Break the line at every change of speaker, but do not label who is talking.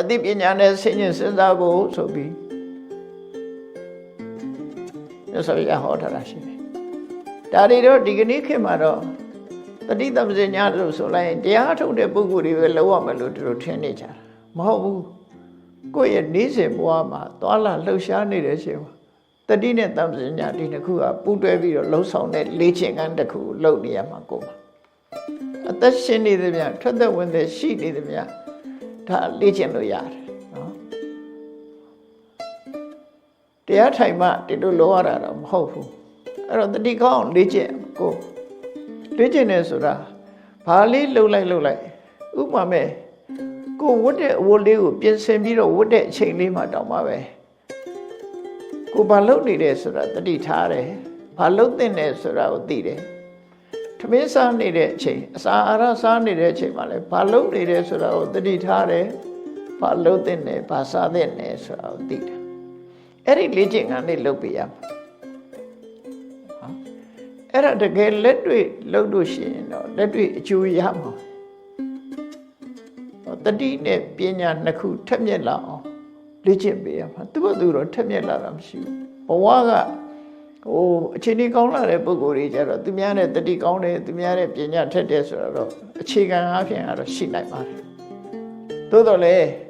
အသိပညာနဲ့ဆင်ញင်စဉ်းစားဖို့ဆိုပြီးရသော်ရဟောထားတာရှိတယ်ဒါတွေတော့ဒီကနေ့ခေတ်မှာတော့တတိတမစညာလို့ဆိုလိုက်ရင်တရားထုတ်တဲ့ပုဂ္ဂိုလ်တွေပဲလောက်ရမယ်လို့သူတို့ထင်နေကြတာမဟုတ်ဘူးကိုယ့်ရဲ့နေ့စဉ်ဘဝမှာသွာလာလှုပ်ရှားနေတဲ့အချိန်မှာတတိနဲ့တမစညာဒီတစ်ခုကပူးတွဲပြီးတော့လှုပ်ဆောင်တဲ့လေ့ကျင့်ခန်းတစ်ခုလုပ်နေရမှာကိုယ်မှာအသက်ရှင်နေသမျှထွက်သက်ဝင်သက်ရှိနေသမျှ ဒါလေ့ကျင့်လို့ရတယ်နော်တရားထိုင်မှဒီလိုလောရတာတော့မဟုတ်ဘူးအဲ့တော့တတိကောင်းအောင်လေ့ကျင့်ကိုယ်လေ့ကျင့်နေဆိုတာဘာလေးလှုပ်လိုက်လှုပ်လိုက်ဥပမာမဲ့ကိုဝတ်တဲ့အဝတ်လေးကိုပြင်ဆင်ပြီးတော့ဝတ်တဲ့အချိန်လေးမှာတောင်းပါပဲကိုဘာလုပ်နေတယ်ဆိုတာတတိထားတယ်ဘာလုပ်သင့်တယ်ဆိုတာကိုသိတယ် ထမင်းစားနေတဲ့အချိန်အစာအာဟာရစားနေတဲ့အချိန်မှာလည်းဘာလုပ်နေတယ်ဆိုတာကိုတတိထားတယ်ဘာလုပ်သင့်တယ်ဘာစားသင့်တယ်ဆိုတာကိုသိတယ်အဲ့ဒီလေ့ကျင့်ခန်းလေးလုပ်ပြရမှာအဲ့ဒါတကယ်လက်တွေ့လုပ်လို့ရှိရင်တော့လက်တွေ့အကျိုးရမှာဟောတတိနဲ့ပညာနှစ်ခုထက်မြက်လာအောင်လေ့ကျင့်ပေးရမှာသူ့ဘသူတော့ထက်မြက်လာတာမရှိဘူးဘဝက ဟိုအချိန်ကြီးကောင်းလာတဲ့ပုံကိုယ်တွေကြတော့သူများနဲ့တတိကောင်းတယ်သူများနဲ့ပညာထက်တယ်ဆိုတော့အခြေခံအားဖြင့်ကတော့ရှိနိုင်ပါတယ်သို့တော်လည်း